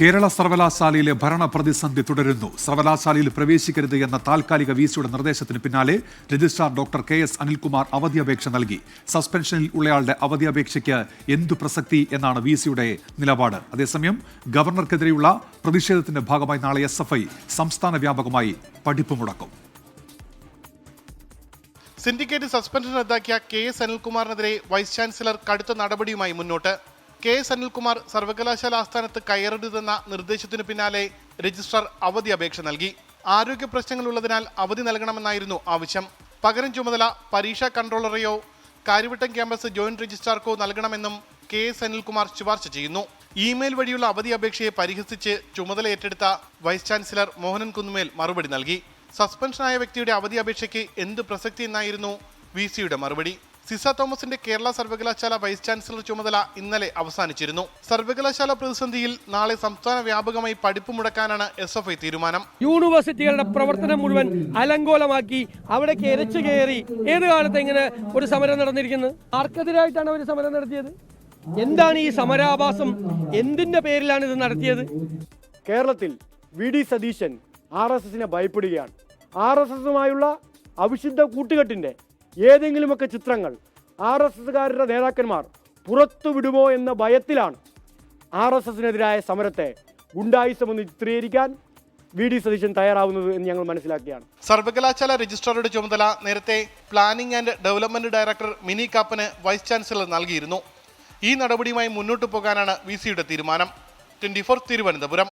കേരള സർവകലാശാലയിലെ ഭരണ പ്രതിസന്ധി തുടരുന്നു. സർവകലാശാലയിൽ പ്രവേശിക്കരുത് എന്ന താൽക്കാലിക വിസിയുടെ നിർദ്ദേശത്തിന് പിന്നാലെ registrar doctor K S Anilkumar അവധി അപേക്ഷ നൽകി. സസ്പെൻഷനിൽ ഉള്ളയാളുടെ അവധി അപേക്ഷയ്ക്ക് എന്തു പ്രസക്തി എന്നാണ് വിസിയുടെ നിലപാട്. അതേസമയം ഗവർണർക്കെതിരെയുള്ള പ്രതിഷേധത്തിന്റെ ഭാഗമായി നാളെ എസ് എഫ് ഐ സംസ്ഥാന വ്യാപകമായി പഠിപ്പ് മുടക്കും. സിൻഡിക്കേറ്റ് സസ്പെൻഷൻ റദ്ദാക്കിയ കെ എസ് അനിൽകുമാറിനെതിരെ വൈസ് ചാൻസലർ കടുത്ത നടപടിയുമായി മുന്നോട്ട്. കെ എസ് അനിൽകുമാർ സർവകലാശാല ആസ്ഥാനത്ത് കയറരുതെന്ന നിർദ്ദേശത്തിനു പിന്നാലെ രജിസ്ട്രാർ അവധി അപേക്ഷ നൽകി. ആരോഗ്യ പ്രശ്നങ്ങളുള്ളതിനാൽ അവധി നൽകണമെന്നായിരുന്നു ആവശ്യം. പകരം ചുമതല പരീക്ഷാ കൺട്രോളറെയോ കാര്യവട്ടം ക്യാമ്പസ് ജോയിന്റ് രജിസ്ട്രാർക്കോ നൽകണമെന്നും കെ എസ് അനിൽകുമാർ ശുപാർശ ചെയ്യുന്നു. ഇമെയിൽ വഴിയുള്ള അവധി അപേക്ഷയെ പരിഹസിച്ച് ചുമതല ഏറ്റെടുത്ത വൈസ് ചാൻസലർ മോഹനൻ കുന്നുമേൽ മറുപടി നൽകി. സസ്പെൻഷനായ വ്യക്തിയുടെ അവധി അപേക്ഷയ്ക്ക് എന്ത് പ്രസക്തി എന്നായിരുന്നു വി സിയുടെ മറുപടി. സിസ തോമസിന്റെ കേരള സർവകലാശാല വൈസ് ചാൻസലർ ചുമതല ഇന്നലെ അവസാനിച്ചിരുന്നു. സർവകലാശാല പ്രതിസന്ധിയിൽ നാളെ സംസ്ഥാന വ്യാപകമായി പഠിപ്പ് മുടക്കാനാണ് എസ് എഫ് ഐ തീരുമാനം. യൂണിവേഴ്സിറ്റികളുടെ പ്രവർത്തനം മുഴുവൻ അലങ്കോലമാക്കി അവിടേക്ക് എരച്ചു കയറി. ഏത് കാലത്ത് ഇങ്ങനെ ഒരു സമരം നടന്നിരിക്കുന്നത് ആർക്കെതിരായിട്ടാണ് അവർ സമരം നടത്തിയത്? എന്താണ് ഈ സമരാഭാസം? എന്തിന്റെ പേരിലാണ് ഇത് നടത്തിയത്? കേരളത്തിൽ V D Satheesan R S എസിനെ ഭയപ്പെടുകയാണ്. ആർ എസ് എസുമായുള്ള അവിശുദ്ധ കൂട്ടുകെട്ടിന്റെ ഏതെങ്കിലുമൊക്കെ ചിത്രങ്ങൾ ആർ എസ് എസ്സുകാരുടെ നേതാക്കന്മാർ പുറത്തുവിടുമോ എന്ന ഭയത്തിലാണ് ആർ എസ് എസിനെതിരായ സമരത്തെ ഗുണ്ടായിസമെന്ന് ചിത്രീകരിക്കാൻ വി ഡി സതീശൻ തയ്യാറാവുന്നത് എന്ന് ഞങ്ങൾ മനസ്സിലാക്കിയാണ് സർവകലാശാല രജിസ്ട്രാറുടെ ചുമതല നേരത്തെ planning and development director Mini കാപ്പന് vice chancellor നൽകിയിരുന്നു. ഈ നടപടിയുമായി മുന്നോട്ടു പോകാനാണ് വി സിയുടെ തീരുമാനം. Twenty four Thiruvananthapuram.